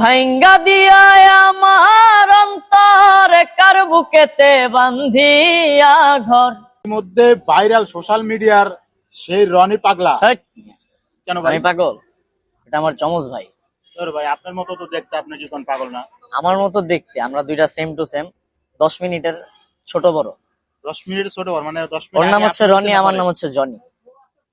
ভাইঙ্গা দিয়া আমার অন্তর কার বুকেতে বান্ধিয়া ঘর? মধ্যে ভাইরাল সোশ্যাল মিডিয়ার সেই রনি পাগলা। কেন ভাই? পাগল? এটা আমার চমচ ভাই। তোর ভাই আপনার মতো তো দেখতে আপনি কোন পাগল না। আমার মতো দেখতে আমরা দুইটা সেম টু সেম দশ মিনিটের ছোট বড়। দশ মিনিট ছোট বড় মানে দশ ওর নাম হচ্ছে রনি আমার নাম হচ্ছে জনি।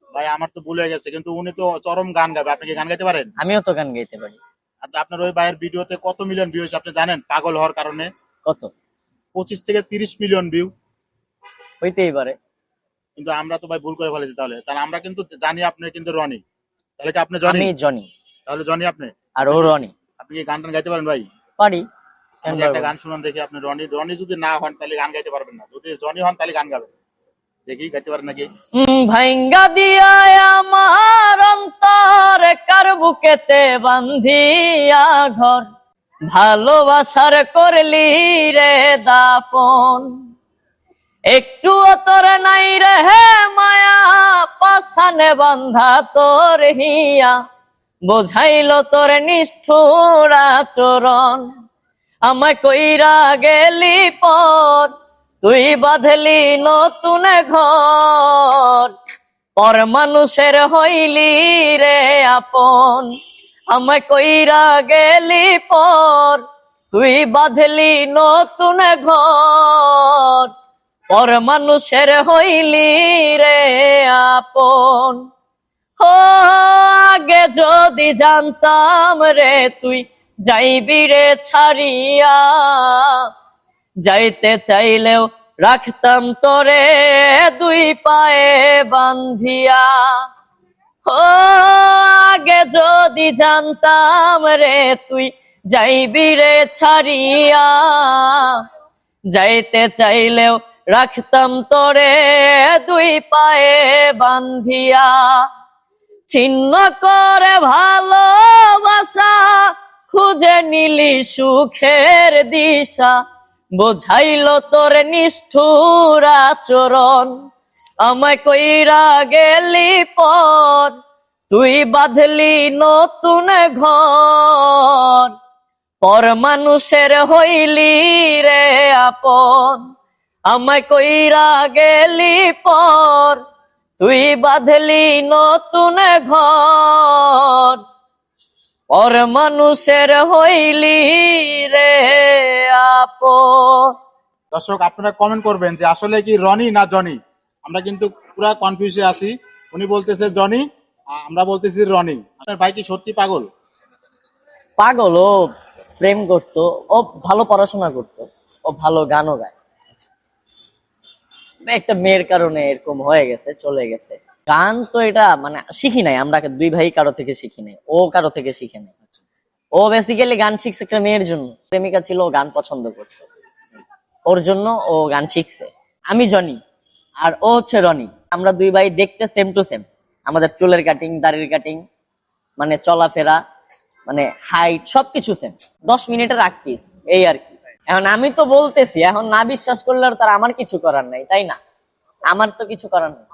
ভাই আমার তো ভুলে গেছে কিন্তু উনি তো চরম গান গাবে আপনি কি গান গাইতে পারেন? আমিও তো গান গাইতে পারি। আপনার ওই ভাইয়ের ভিডিওতে কত মিলিয়ন ভিউ হয়েছে আপনি জানেন? পাগল হওয়ার কারণে। কত? পঁচিশ থেকে তিরিশ মিলিয়ন ভিউ হইতেই পারে। কিন্তু আমরা তো ভাই ভুল করে ফেলেছি তাহলে। তাহলে আমরা কিন্তু জানি আপনি কিন্তু রনি। তাহলে কি আপনি জনি? আমি জনি। তাহলে জনি আপনি? আর ও রনি। আপনি কি গান টান গাইতে পারেন ভাই? পারি। একটা? গান শুনুন দেখি আপনি রনি। রনি যদি না হন তাহলে গান গাইতে পারবেন না। যদি জনি হন তাহলে গান গাবেন। দেখি গাইতে পারেন নাকি? ভাইঙ্গা দিয়া আমার অন্তর কার বুকেতে বান্ধিয়া ঘর? ভালোবাসার করলি রে দাপন একটু তোর নাই রে মায়া পাশানে বান্ধা তোর হিয়া। বোঝাইল তোর নিষ্ঠুর আচরণ। আমায় কইরা গেলি পর, তুই বাঁধলি নতুন ঘর। পর মানুষের হইলি রে আপন। আমায় কইরা গেলি পর, তুই বাঁধলি নতুন ঘর। পর মানুষের হইলি রে আপন। ও, আগে যদি জানতাম রে তুই, যাইবি রে ছাড়িয়া। যাইতে চাইলেও রাখতাম তোরে দুই পায়ে বান্ধিয়া। ও, আগে যদি জানতাম রে তুই যাইবি রে ছাড়িয়া। যাইতে চাইলেও রাখতাম তোরে দুই পায়ে বান্ধিয়া। ছিন্ন করে ভালোবাসা খুঁজে নিলি সুখের দিশা। বোঝাইল তোর নিষ্ঠুর আচরণ। আমায় কইরা গেলি পর, তুই বাঁধলি নতুন ঘর। পর মানুষের হইলি রে আপন, আমায় কইরা গেলি পর, তুই বাঁধলি নতুন ঘর। পর মানুষের হইলি রে আপন দর্শক আপনারা কমেন্ট করবেন যে আসলে কি রনি না জনি? আমরা কিন্তু পুরা কনফিউজে আছি। উনি বলতেছে জনি আমরা বলতেছি রনি। আপনার ভাই কি সত্যি পাগল? পাগল ও প্রেম করতো ও ভালো পড়াশোনা করতো ও ভালো গানও গায়। একটা মেয়ের কারণে এরকম হয়ে গেছে চলে গেছে। গান তো এটা মানে শিখি নাই আমরা দুই ভাই কারও থেকে শিখি নাই ও কারও থেকে শিখে নাই। ও বেসিক্যালি গান শিখছে একটা মেয়ের জন্য। প্রেমিকা ছিল গান পছন্দ করতো। ওর জন্য ও গান শিখছে। আমি জনি, আর ও হচ্ছে রনি। আমরা দুই ভাই দেখতে সেম টু সেম আমাদের চুলের কাটিং দাড়ির কাটিং মানে চলাফেরা মানে হাইট সবকিছু সেম দশ মিনিটের আগ পিস এই আর কি। এখন আমি তো বলতেছি, এখন না বিশ্বাস করলে আর তার আমার কিছু করার নাই, তাই না? আমার তো কিছু করার নেই।